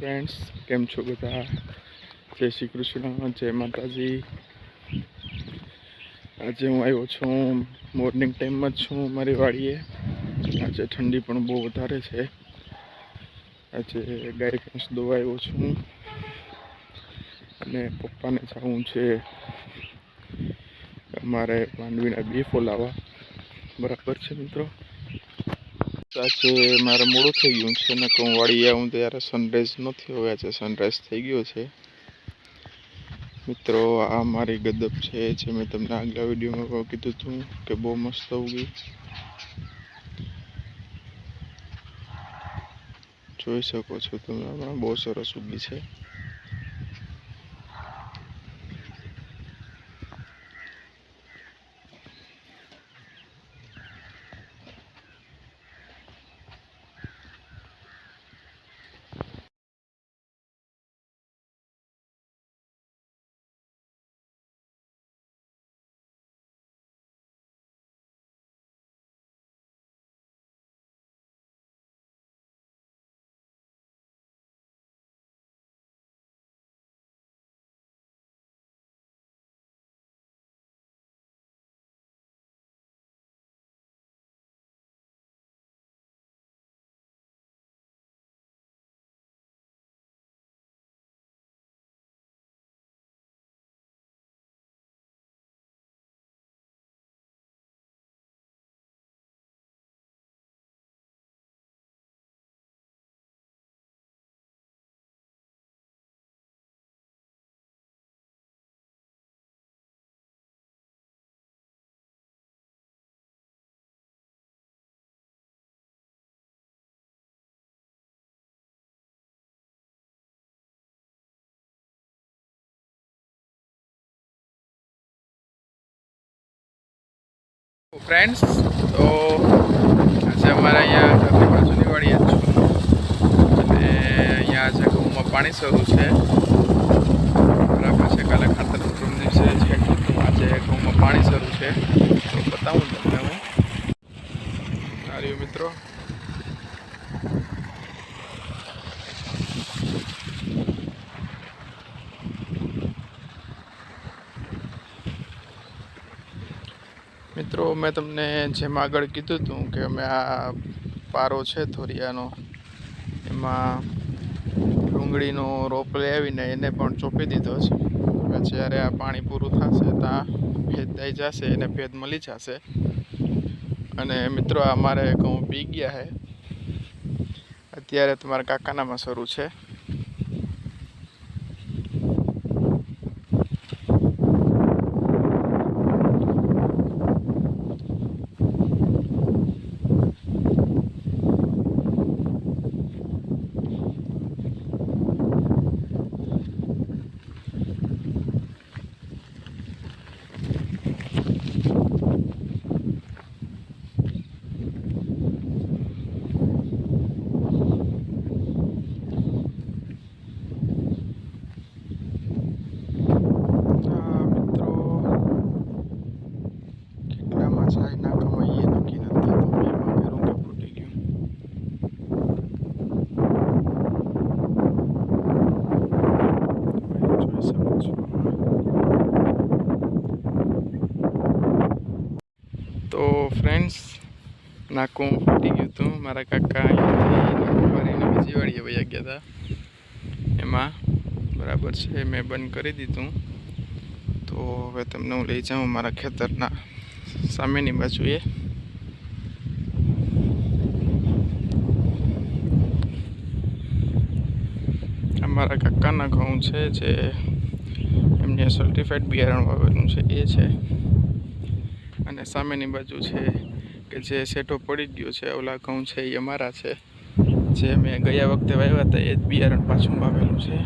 Friends કેમ છો બધા? જય શ્રી કૃષ્ણ, જય માતાજી. આજે હું આવ્યો છું, મોર્નિંગ ટાઈમમાં જ છું મારી વાડીએ. આજે ઠંડી પણ બહુ વધારે છે. આજે ગાય ભેંસ દોવા આવ્યો છું. અને પપ્પાને જવું છે. અમારે માંડવીના બી ફોલાવા. બરાબર છે મિત્રો? આજે મારે મોડું થઈ ગયું છે ને કે હું વાળી આવું ત્યારે સનરાઈઝ નથી હવે આજે સનરાઈઝ થઈ ગયો છે. મિત્રો, આ મારી ગદબ છે જે મેં તમને આગલા વિડીયોમાં કીધું હતું કે બહુ મસ્ત ઉગી જોઈ શકો છો તમે હમણાં બહુ સરસ ઉગી છે. ફ્રેન્ડ્સ તો આજે અમારે અહીંયા ઘરની બાજુની વાળી જ છું. અને અહીંયા આજે ઘઉંમાં પાણી શરૂ છે. બરાબર છે, કાલે ખાતર પ્રથમ દિવસે છે આજે ઘઉંમાં પાણી શરૂ છે. તો બતાવું તમને હું આ રહ્યું મિત્રો મિત્રો, મેં તમને જેમ આગળ કીધું હતું કે અમે આ પારો છે થોરિયાનો, એમાં ડુંગળીનો રોપ લઈ આવીને એને પણ ચોપી દીધો છે. જ્યારે આ પાણી પૂરું થશે ત્યાં ભેદ થઈ જશે, એને ભેદ મળી જશે. અને મિત્રો, આ મારે ઘઉં પી ગયા છે અત્યારે તમારા કાકાનામાં શરૂ છે આ મિત્રો કેટલામાં જાય નાખવામાં એ નક્કી નથી થતું એમાં પેલું કે ફૂટી ગયું જોઈ શકો છો તો ફ્રેન્ડ્સ નાકું ફૂટી ગયું હતું મારા કાકા અહીંયાથી ભરીને બીજી વયા ગયા હતા એમાં બરાબર છે, મેં બંધ કરી દીધું. તો હવે તમને હું લઈ જાઉં મારા ખેતરના સામેની બાજુએ. મારા કાકાના ઘઉં છે, જે એમને સર્ટિફાઈડ બિયારણ વાવેલું છે, એ છે. અને સામેની બાજુ છે કે જે સેટો પડી ગયો છે, ઓલા ઘઉં છે એ અમારા છે. જે મેં ગયા વખતે વાવ્યા હતા, એ જ બિયારણ પાછું વાવેલું છે.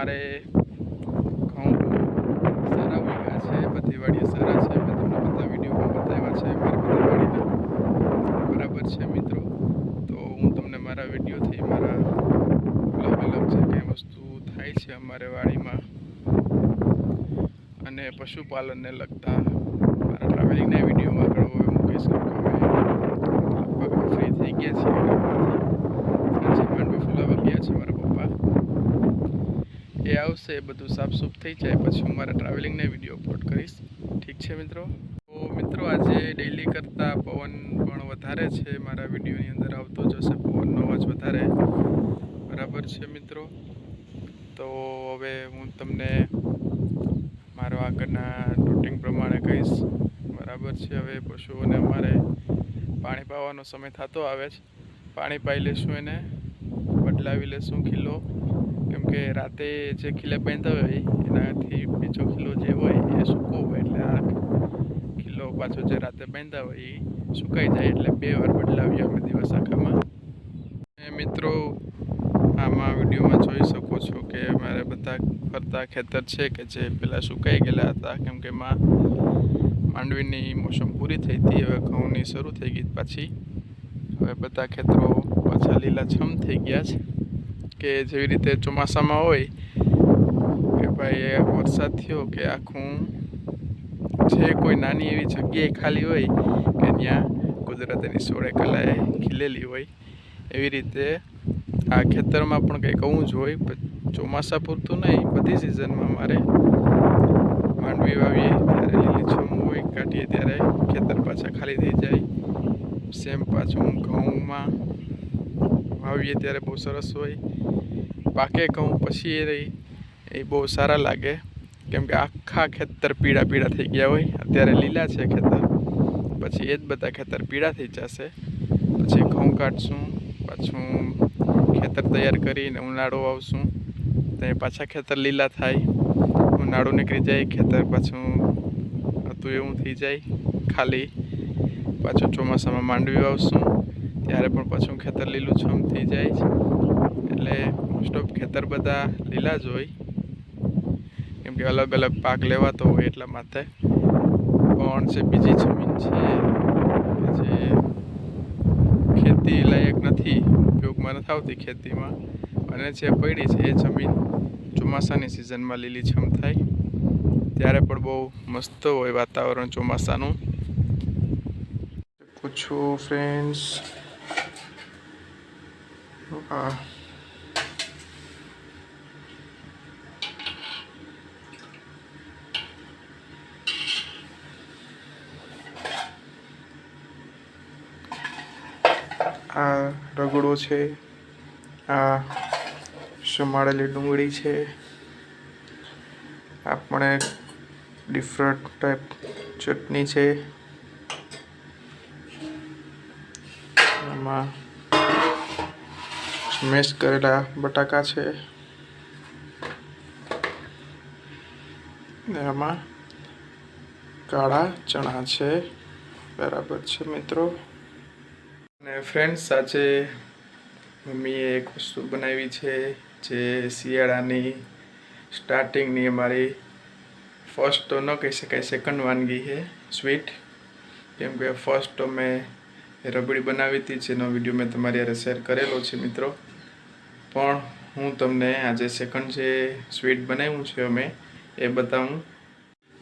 અમારે ઘઉં સારા ઉગ્યા છે, બધી વાડીઓ સારા છે, મેં તમને બધા વિડીયોમાં બતાવ્યા છે, મારી બધી વાડીના બરાબર છે મિત્રો. તો હું તમને મારા વિડીયોથી, મારા અલગ અલગ જે કંઈ વસ્તુ થાય છે અમારે વાડીમાં. અને પશુપાલનને લગતા મારા ટ્રાવેલિંગના વિડીયોમાં આગળ હવે મૂકીશ કેમ કે અમે લગભગ ફ્રી થઈ ગયા છીએ કામમાંથી આજે માંડવી ફુલાવા ગયા છે મારા પપ્પા એ આવશે, એ બધું સાફસૂફ થઈ જાય, પછી હું મારા ટ્રાવેલિંગને વીડિયો અપલોડ કરીશ. ઠીક છે મિત્રો? તો મિત્રો, આજે ડેઇલી કરતાં પવન પણ વધારે છે, મારા વિડીયોની અંદર આવતો જશે, પવનનો અવાજ વધારે. બરાબર છે મિત્રો? તો હવે હું તમને મારો આગળના રૂટિંગ પ્રમાણે કહીશ. બરાબર છે, હવે પશુઓને અમારે પાણી પાવાનો સમય થતો આવે છે. પાણી પાઈ લેશું એને, બદલાવી લેશું ખીલો. કે રાતે જે ખીલે બાંધ્યા હોય, એનાથી બીજો ખીલો જે હોય એ સૂકો હોય, એટલે આ ખીલો પાછો જે રાતે બાંધ્યા હોય, એ સુકાઈ જાય, એટલે બે વાર બદલાવીએ અમે દિવસ આખામાં. મિત્રો આમાં વિડીયોમાં જોઈ શકો છો કે મારે બધા ફરતા ખેતર છે કે જે પેલા સુકાઈ ગયેલા હતા, કેમ કે માં માંડવીની મોસમ પૂરી થઈ હતી, હવે ઘઉંની શરૂ થઈ ગઈ પાછી. હવે બધા ખેતરો પાછા લીલાછમ થઈ ગયા છે. કે જેવી રીતે ચોમાસામાં હોય, કે ભાઈ વરસાદ થયો કે આખું જે કોઈ નાની એવી જગ્યાએ ખાલી હોય, કે ત્યાં કુદરતની સોળે કલાએ ખીલેલી હોય, એવી રીતે આ ખેતરમાં પણ કંઈક કહું જ હોય ચોમાસા પૂરતું નહીં, બધી સિઝનમાં મારે માંડવી વાવીએ ત્યારે લીલીછમ હોય, કાઢીએ ત્યારે ખેતર પાછા ખાલી થઈ જાય, સેમ પાછું ઘઉંમાં વાવીએ ત્યારે બહુ સરસ હોય. પાકે ઘઉં પછી એ રહી. એ બહુ સારા લાગે. કેમ કે આખા ખેતર પીળા પીળા થઈ ગયા હોય. અત્યારે લીલા છે ખેતર. પછી એ જ બધા ખેતર પીળા થઈ જશે. પછી ઘઉં કાઢશું. પાછું ખેતર તૈયાર કરીને ઉનાળો આવશું. ત્યાં પાછા ખેતર લીલા થાય. ઉનાળો નીકળી જાય, ખેતર પાછું હતું એવું થઈ જાય, ખાલી. પાછું ચોમાસામાં માંડવી આવશું ત્યારે પણ પાછું ખેતર લીલુંછમ થઈ જાય છે. એટલે મોસ્ટ ઓફ ખેતર બધા લીલા જ હોય. કેમ કે અલગ અલગ પાક લેવાતો હોય એટલા માટે. પણ છે બીજી જમીન છે, જે ખેતી લાયક નથી, ઉપયોગમાં નથી આવતી ખેતીમાં, અને જે પડી છે એ જમીન ચોમાસાની સિઝનમાં લીલીછમ થાય. ત્યારે પણ બહુ મસ્ત હોય વાતાવરણ ચોમાસાનું. પૂછું ફ્રેન્ડ્સ હા આ રગડો છે આ સમાડેલી ડુંગળી છે આપણે ડિફરન્ટ ટાઈપ ચટણી છે. સ્મેશ કરેલા બટાકા છે. આમાં કાળા ચણા છે. બરાબર છે મિત્રો. અને ફ્રેન્ડ્સ આજે મમ્મીએ એક વસ્તુ બનાવી છે જે શિયાળાની સ્ટાર્ટિંગની અમારી ફર્સ્ટ તો ન કહી શકાય સેકન્ડ વાનગી છે સ્વીટ કેમ કે ફર્સ્ટ તો મેં રબડી બનાવી હતી, જેનો વીડિયો મેં તમારી યારે શેર કરેલો છે મિત્રો. પણ હું તમને આજે સેકન્ડ જે સ્વીટ બનાવ્યું છે અમે, એ બતાવું.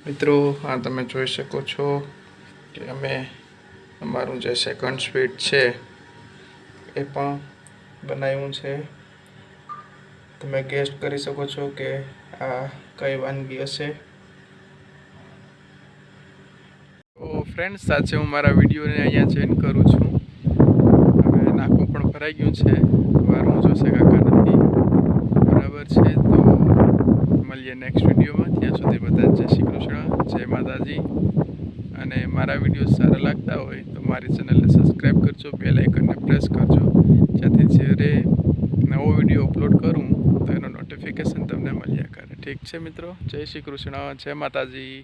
મિત્રો, આ તમે જોઈ શકો છો કે અમે અમારું જે સેકન્ડ સ્વીટ છે, એ પણ બનાવ્યું છે. તમે ગેસ્ટ કરી શકો છો કે આ કઈ વાનગી હશે? તો ફ્રેન્ડ્સ સાથે હું મારા વિડીયોને અહીંયા જોઈન કરું છું. હવે નાકું પણ ભરાઈ ગયું છે. વારું જોશે કાકા નથી. બરાબર છે, તો મળીએ નેક્સ્ટ વિડીયોમાં. ત્યાં સુધી બધા જય શ્રી કૃષ્ણ, જય માતાજી. અને મારા વીડિયો સારા લાગતા હોય તો મારી ચેનલને સબસ્ક્રાઈબ કરજો બે લાઇકનને પ્રેસ કરજો. જેથી જ્યારે નવો વીડિયો અપલોડ કરું, તો એનો નોટિફિકેશન તમને મળ્યા કરે. ઠીક છે મિત્રો? જય શ્રી કૃષ્ણ, જય માતાજી.